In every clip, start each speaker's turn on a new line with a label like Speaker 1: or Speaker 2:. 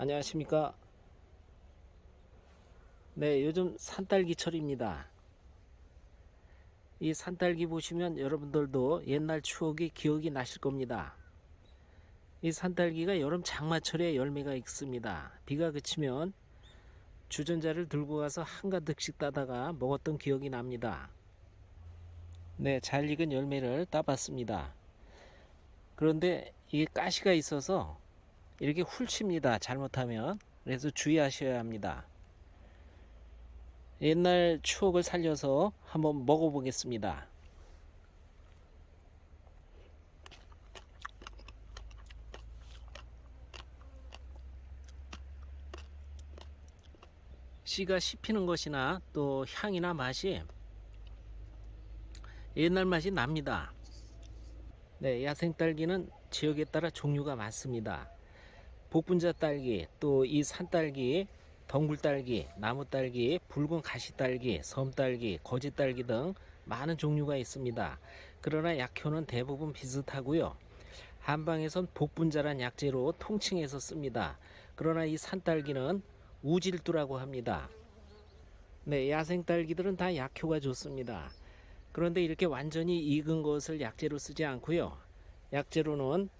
Speaker 1: 안녕하십니까. 네, 요즘 산딸기철입니다. 이 산딸기 보시면 여러분들도 옛날 추억이 기억이 나실 겁니다. 이 산딸기가 여름 장마철에 열매가 익습니다. 비가 그치면 주전자를 들고 가서 한가득씩 따다가 먹었던 기억이 납니다. 네, 잘 익은 열매를 따봤습니다. 그런데 이게 가시가 있어서 이렇게 훌칩니다. 잘못하면. 그래서 주의하셔야 합니다. 옛날 추억을 살려서 한번 먹어보겠습니다. 씨가 씹히는 것이나 또 향이나 맛이 옛날 맛이 납니다. 네, 야생 딸기는 지역에 따라 종류가 많습니다. 복분자 딸기, 또 이 산딸기, 덩굴딸기, 나무딸기, 붉은 가시딸기, 섬딸기, 거지딸기 등 많은 종류가 있습니다. 그러나 약효는 대부분 비슷하고요. 한방에선 복분자란 약재로 통칭해서 씁니다. 그러나 이 산딸기는 우질두라고 합니다. 네, 야생 딸기들은 다 약효가 좋습니다. 그런데 이렇게 완전히 익은 것을 약재로 쓰지 않고요. 약재로는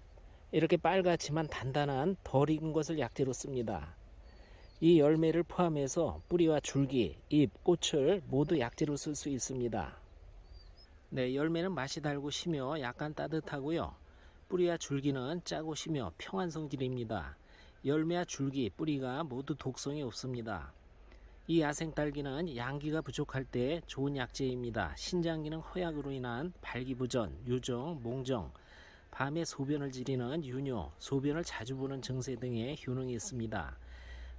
Speaker 1: 이렇게 빨갛지만 단단한 덜 익은 것을 약재로 씁니다. 이 열매를 포함해서 뿌리와 줄기, 잎, 꽃을 모두 약재로 쓸 수 있습니다. 네, 열매는 맛이 달고 시며 약간 따뜻하고요. 뿌리와 줄기는 짜고 시며 평안 성질입니다. 열매와 줄기, 뿌리가 모두 독성이 없습니다. 이 야생 딸기는 양기가 부족할 때 좋은 약재입니다. 신장 기능 허약으로 인한 발기부전, 유정, 몽정, 밤에 소변을 지리는 유뇨, 소변을 자주 보는 증세 등의 효능이 있습니다.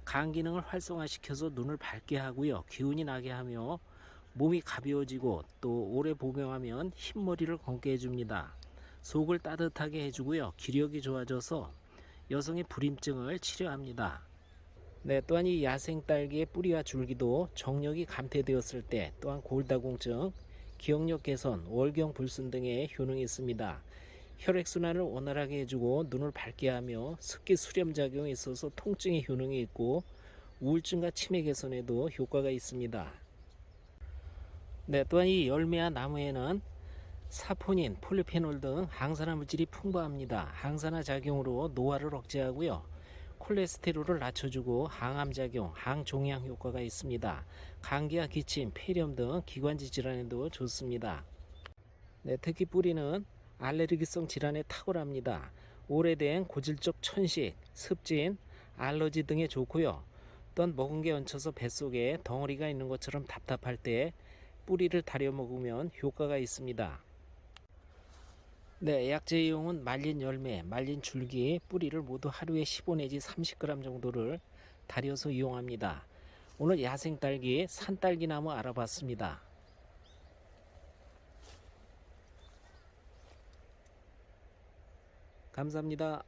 Speaker 1: 간 기능을 활성화시켜서 눈을 밝게 하고요. 기운이 나게 하며 몸이 가벼워지고 또 오래 복용하면 흰머리를 검게 해줍니다. 속을 따뜻하게 해주고요. 기력이 좋아져서 여성의 불임증을 치료합니다. 네, 또한 이 야생 딸기의 뿌리와 줄기도 정력이 감퇴되었을 때 또한 골다공증, 기억력 개선, 월경 불순 등의 효능이 있습니다. 혈액순환을 원활하게 해주고 눈을 밝게 하며 습기 수렴 작용이 있어서 통증의 효능이 있고 우울증과 치매 개선에도 효과가 있습니다. 네, 또한 이 열매와 나무에는 사포닌, 폴리페놀 등 항산화 물질이 풍부합니다. 항산화 작용으로 노화를 억제하고요. 콜레스테롤을 낮춰주고 항암 작용, 항종양 효과가 있습니다. 감기와 기침, 폐렴 등 기관지 질환에도 좋습니다. 네, 특히 뿌리는 알레르기성 질환에 탁월합니다. 오래된 고질적 천식, 습진, 알러지 등에 좋고요. 또한 먹은 게 얹혀서 뱃속에 덩어리가 있는 것처럼 답답할 때 뿌리를 다려 먹으면 효과가 있습니다. 네, 약재 이용은 말린 열매, 말린 줄기, 뿌리를 모두 하루에 15 내지 30g 정도를 다려서 이용합니다. 오늘 야생 딸기, 산딸기 나무 알아봤습니다. 감사합니다.